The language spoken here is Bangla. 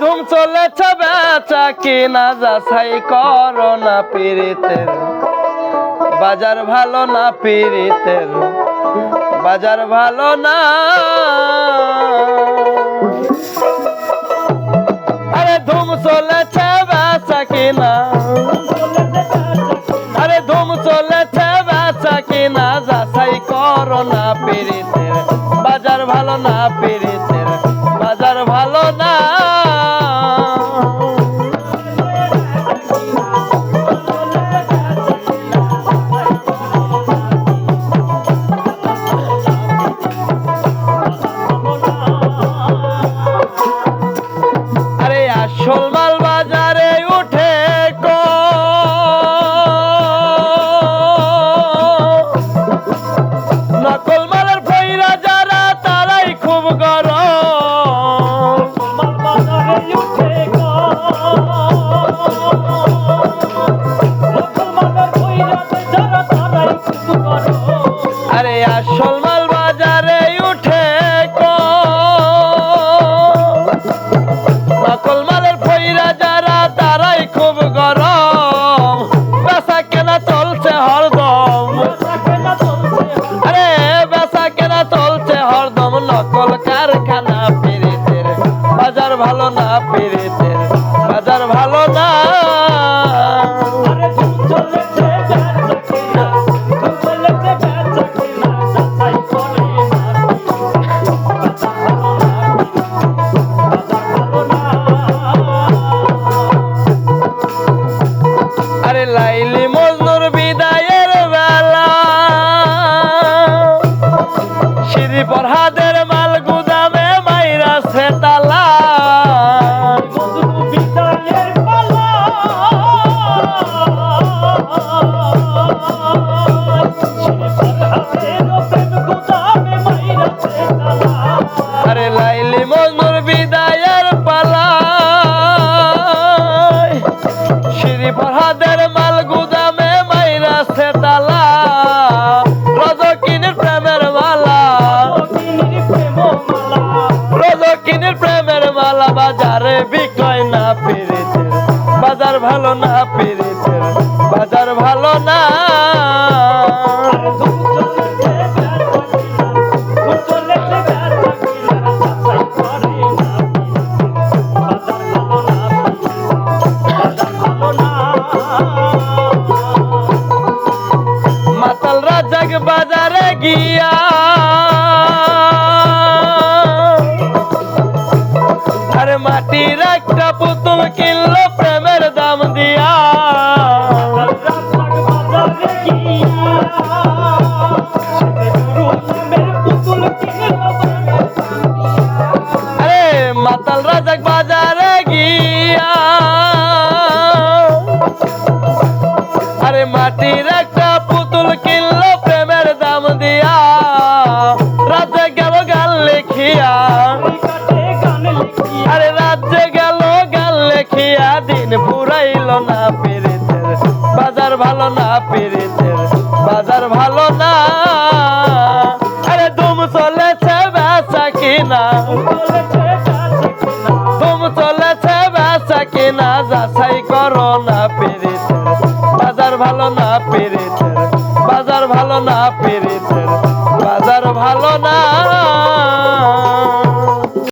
ধুম চলেছে বেচা কিনা যাচাই করো না পীড়িতের। বাজার ভালো না পীড়িতের। বাজার ভালো না। আরে ধুম চলেছে বেচা কিনা। আরে ধুম চলেছে বেচা কিনা যাচাই করো না পীড়িতের। বাজার ভালো না পীড়িতের। আরে ভালো না পেরেছে। বাজার ভালো না। সিঁড়ি পরহাদের মাল গুদামে মাইরা সে তালা। রজকিনের প্রেমের মালা। রজকিনের প্রেমের মালা বাজারে বিক্রয় না পেরেছে বাজার ভালো না পেরেছে বাজার ভালো বাজারে গিয়া। আরে মাটির একটা পুতুল কিনলো প্রেমের দাম দিয়া। আরে মাতাল দুম চলেছে বেচা কিনা, যাচাই করো না পেরেছে বাজার ভালো না পেরেছে বাজার ভালো না পেরেছে বাজার ভালো